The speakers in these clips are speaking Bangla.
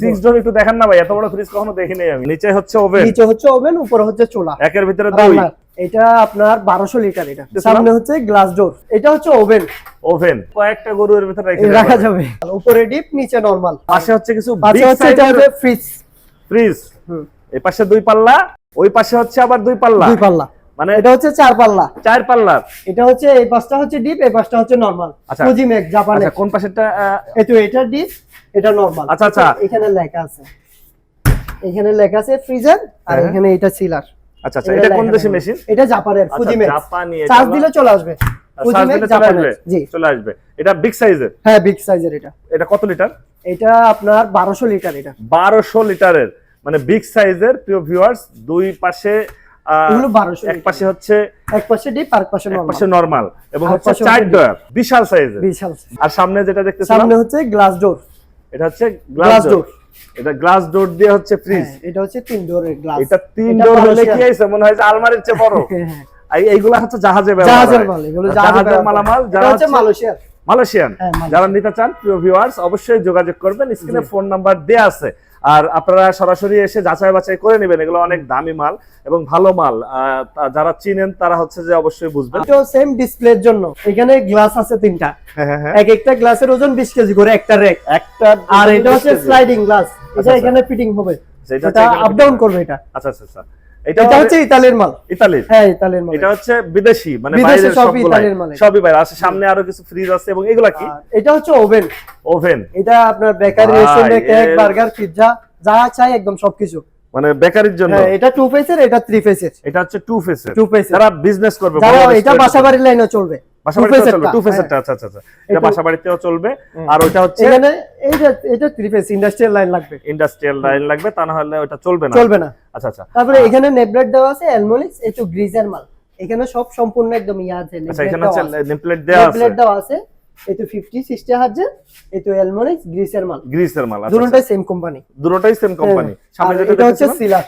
সিক্স ডোর একটু দেখান না ভাই এত বড় ফ্রিজ কখনো দেখিনি আমি। নিচে হচ্ছে ওভেন নিচে হচ্ছে ওভেন উপরে হচ্ছে চুলা। একের ভিতরে দুই। এটা আপনার বারোশো লিটার এটা। সামনে হচ্ছে গ্লাস ডোর এটা হচ্ছে ওভেন ওভেন কয়েকটা গরুর ভিতরে রাখা যাবে। উপরে ডিপ নিচে নরমাল পাশে হচ্ছে কিছু পাশে হচ্ছে এটা হচ্ছে ফ্রিজ ফ্রিজ এই পাশে দুই পাল্লা ওই পাশে হচ্ছে আবার দুই পাল্লা। দুই পাল্লা। মানে এটা হচ্ছে চার পাল্লা। চার পাল্লা এটা হচ্ছে এই পাশটা হচ্ছে ডিপ এই পাশটা হচ্ছে নরমাল আচ্ছা। ফুজি মেক জাপানে আচ্ছা কোন পাশেরটা এই তো এটা ডিপ এটা নরমাল আচ্ছা, আচ্ছা। এখানে লেখা আছে। এখানে লেখা আছে ফ্রিজার আর হ্যাঁ। এখানে এটা সিলার আচ্ছা আচ্ছা। এটা কোন দেশি মেশিন এটা জাপানের আচ্ছা, জাপানি, চার্জ দিলে চলে আসবে। জাপানের জি। চলে আসবে। এটা বিগ সাইজের হ্যাঁ বিগ সাইজের এটা। এটা কত লিটার এটা আপনার বারোশো লিটার এটা। বারোশো লিটারের মানে বিগ সাইজের প্রিয় ভিউয়ার্স দুই পাশে এগুলো 1200 এক পাশে হচ্ছে এক পাশে ডিপ আর পাশে নরমাল পাশে নরমাল এবং হচ্ছে চার ডয়ার বিশাল সাইজের বিশাল আর সামনে যেটা দেখতেছিলাম সামনে হচ্ছে গ্লাস ডোর এটা হচ্ছে গ্লাস ডোর এটা গ্লাস ডোর দিয়ে হচ্ছে ফ্রিজ এটা হচ্ছে তিন ডোরের গ্লাস এটা তিন ডোর হলে কি হইছে মনে হয় যে আলমারির চেয়ে বড়। হ্যাঁ, এইগুলা হচ্ছে জাহাজে ব্যবহার জাহাজের মাল এগুলো জাহাজের মালামাল হচ্ছে হচ্ছে মালয়েশিয়ার। মালয়েশিয়ান। হ্যাঁ, যারা নিতে চান প্রিয় ভিউয়ার্স অবশ্যই যোগাযোগ করবেন। স্ক্রিনে ফোন নাম্বার দেয়া আছে। আর আপনারা সরাসরি এসে যাচাই বাছাই করে নেবেন। এগুলো অনেক দামি মাল এবং ভালো মাল। যারা চিনেন তারা হচ্ছে যে অবশ্যই বুঝবেন। এটাও সেম ডিসপ্লের জন্য। এখানে গ্লাস আছে তিনটা। হ্যাঁ হ্যাঁ হ্যাঁ। এক একটা গ্লাসের ওজন বিশ কেজি করে একটা রেক একটা আর এটা হচ্ছে স্লাইডিং গ্লাস এটা আচ্ছা। এখানে ফিটিং হবে। এটা আপ ডাউন করবে এটা। আচ্ছা আচ্ছা আচ্ছা। এটা হচ্ছে ইতালির মাল। ইতালির। হ্যাঁ ইতালির মাল। এটা হচ্ছে বিদেশি মানে বাইরের সব ইতালির মাল সবই বাইরে। আছে সামনে আরও কিছু ফ্রিজ আছে এবং এগুলা কি? এটা হচ্ছে ওভেন। ওভেন। এটা আপনার বেকারি রেস্টুরেন্টে কেক বার্গার পিৎজা যা চাই একদম সবকিছু। মানে বেকারির জন্য? হ্যাঁ এটা টু ফেসের এটা থ্রি ফেসের এটা হচ্ছে টু ফেসের টু ফেসের। যারা বিজনেস করবে যারা এটা বাসা বাড়ির লাইনে চলবে। চলবে হ্যাঁ। আচ্ছা আচ্ছা আচ্ছা। আর ওইটা হচ্ছে এখানে এইটা এটা থ্রি ফেস ইন্ডাস্ট্রিয়াল লাইন লাগবে ইন্ডাস্ট্রিয়াল লাইন লাগবে তা না হলে ওটা চলবে না। চলবে না। আচ্ছা আচ্ছা। তারপরে এখানে নেবলেট দেওয়া আছে অ্যালমোনিক্স একটু গ্রিজের মাল। এখানে সব সম্পূর্ণ একদম ইয়া আছে আচ্ছা এখানে হচ্ছে নেমপ্লেট দেওয়া আছে। নেবলেট দেওয়া আছে এই তো 50 60 হাজার এই অ্যালমোনিক্স গ্রিসের মাল। গ্রিসের মাল দুটোটাই সেম কোম্পানি দুটোটাই সেম কোম্পানি সামনে যেটা এটা হচ্ছে সিলার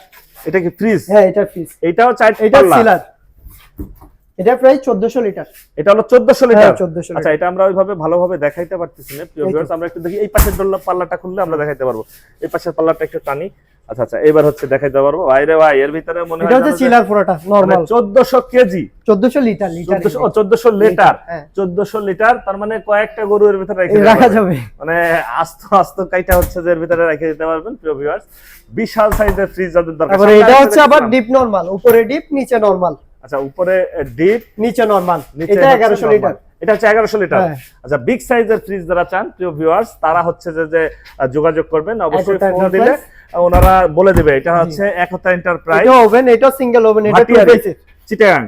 এটা কি ফ্রিজ হ্যাঁ এটা ফিস এটাও চার এটা সিলার এটা প্রায় 1400 লিটার। এটা হলো 1400 লিটার। হ্যাঁ, 1400 আচ্ছা এটা আমরা ওইভাবে ভালোভাবে দেখাইতে পারতেছি না প্রিয় ভিউয়ার্স আমরা একটু দেখি এই পাশের ডোল্লা পাল্লাটা খুললে আমরা দেখাইতে পারব। এই পাশের পাল্লাটা একটু টানি। আচ্ছা আচ্ছা এবার হচ্ছে দেখাইতে পারব। বাইরে ভাই এর ভিতরে মনে হয় এটা হচ্ছে যে- পুরোটা মানে নরমাল 1400 কেজি। 1400 লিটার লিটার 1400 ও 1400 লিটার হ্যাঁ। 1400 লিটার তার মানে কয়েকটা গরু এর ভিতরে রেখে যাবে। মানে আস্ত আস্ত কাইটা হচ্ছে যে এর ভিতরে রেখে দিতে পারবেন প্রিয় ভিউয়ার্স বিশাল সাইজের ফ্রিজ যাদের দরকার এটা হচ্ছে আবার ডিপ নরমাল উপরে ডিপ নিচে নরমাল আচ্ছা উপরে ডিপ নিচে নরমাল এটা হচ্ছে 1100 লিটার এটা হচ্ছে এগারোশো লিটার হ্যাঁ। আচ্ছা বিগ সাইজের ফ্রিজ যারা চান প্রিয় ভিউয়ার্স তারা হচ্ছে যে যে যোগাযোগ করবেন। অবশ্যই ফোন দিলে ওনারা বলে দিবে এটা হচ্ছে একতা এন্টারপ্রাইজ এটা ওভেন এটা সিঙ্গেল ওভেন এটা টু। ফেসের চিটাগাং।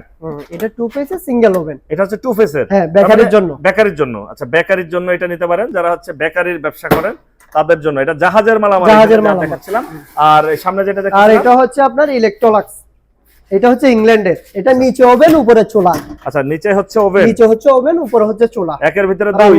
এটা টু ফেসের সিঙ্গেল ওভেন এটা হচ্ছে টু ফেসের হ্যাঁ, বেকারির জন্য। বেকারির জন্য। আচ্ছা বেকারির জন্য এটা নিতে পারেন। যারা হচ্ছে বেকারির ব্যবসা করেন তাদের জন্য। এটা জাহাজের মালামাল জাহাজের মালামাল। দেখাচ্ছিলাম। আর সামনে যেটা আর এটা হচ্ছে আপনার ইলেকট্রোলাক্স এটা হচ্ছে ইংল্যান্ডের। এটা নিচে ওভেন উপরে চুলা। আচ্ছা নিচে হচ্ছে ওভেন? নিচে হচ্ছে ওভেন উপরে হচ্ছে চুলা। একের ভিতরে দুই?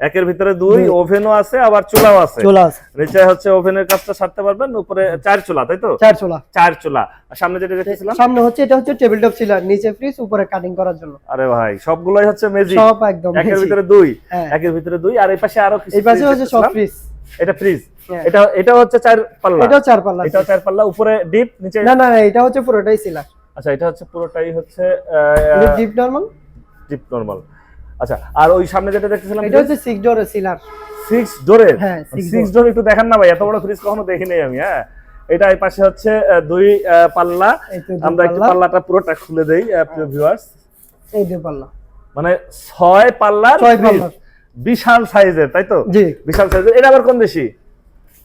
একের ভিতরে দুই। ওভেনও আছে আবার চুলাও আছে। চুলা আছে। নিচে হচ্ছে ওভেনের কাজটা সারতে পারবেন উপরে চার চুলা তাই তো? চার চুলা। চার চুলা। আর সামনে যেটা দেখতেছিলাম? সামনে হচ্ছে এটা হচ্ছে টেবিল টপ সিলার নিচে ফ্রিজ উপরে কাটিং করার জন্য। আরে ভাই সবগুলোই হচ্ছে মেজিক সব একদম একের ভিতরে দুই? হ্যাঁ। একের ভিতরে দুই আর এই পাশে আরও কিছু এই পাশে হচ্ছে সব। ফ্রিজ এটা ফ্রিজ হ্যাঁ। এটা এটা হচ্ছে চার পাল্লা। এটাও চার পাল্লা। এটাও চার পাল্লা উপরে ডিপ নিচে না না এটা হচ্ছে পুরোটাই সিলার আচ্ছা এটা হচ্ছে পুরোটাই হচ্ছে ডিপ নরমাল ডিপ নরমাল আচ্ছা আর ওই সামনে যেটা দেখতেছিলাম এটা হচ্ছে সিক্স ডোরের সিলার সিক্স ডোরের হ্যাঁ, সিক্স ডোর একটু দেখান না ভাই এত বড় ফ্রিজ কখনো দেখিনি আমি হ্যাঁ। এটা এই পাশে হচ্ছে দুই পাল্লা। আমরা একটু পাল্লাটা পুরোটা খুলে দেই ভিউয়ার্স এই দুই পাল্লা। মানে ছয় পাল্লার ছয়। পাল্লার। বিশাল সাইজের তাই তো? জি। বিশাল সাইজের। এটা আবার কোন দেশি?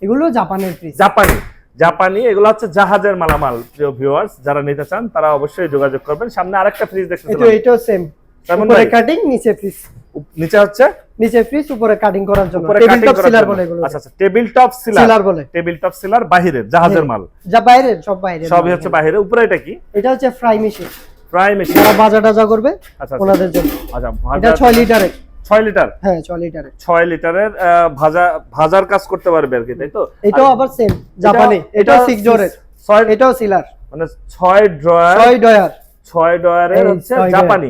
এগুলো জাপানের জাপানি। জাপানি এগুলো হচ্ছে জাহাজের মালামাল প্রিয় ভিউয়ার্স যারা নিতে চান তারা অবশ্যই যোগাযোগ করবেন। সামনে আরেকটা ফ্রিজ এই তো দেখতেছিলাম এটাও সেম উপরে কাটিং নিচে ফ্রিজ নিচে হচ্ছে? নিচে ফ্রিজ উপরে কাটিং করার জন্য। উপরে টেবিল টপ সিলার বলে এগুলো। আচ্ছা আচ্ছা টেবিল টপ সিলার সিলার বলে। টেবিল টপ সিলার বাহিরের জাহাজের মাল। যা বাইরে সব বাইরে সবই হচ্ছে বাহিরে উপরে এটা কি? এটা হচ্ছে ফ্রাই মেশিন ফ্রাই মেশিন যারা টাজা করবে আচ্ছা আচ্ছা। ওনাদের জন্য। আচ্ছা এটা ভাজা- ছয় লিটারের ছয় লিটার? হ্যাঁ ছয় লিটারের। ছয় লিটারের ভাজা ভাজার কাজ করতে পারবে আর কি তাই তো? এটাও আবার সেম জাপানি এটা- এটাও সিক্স ডোরের ছয় এটাও সিলার মানে ছয় ড্রয়ার ছয় ডয়ার ছয় ডয়ারের হচ্ছে জাপানি।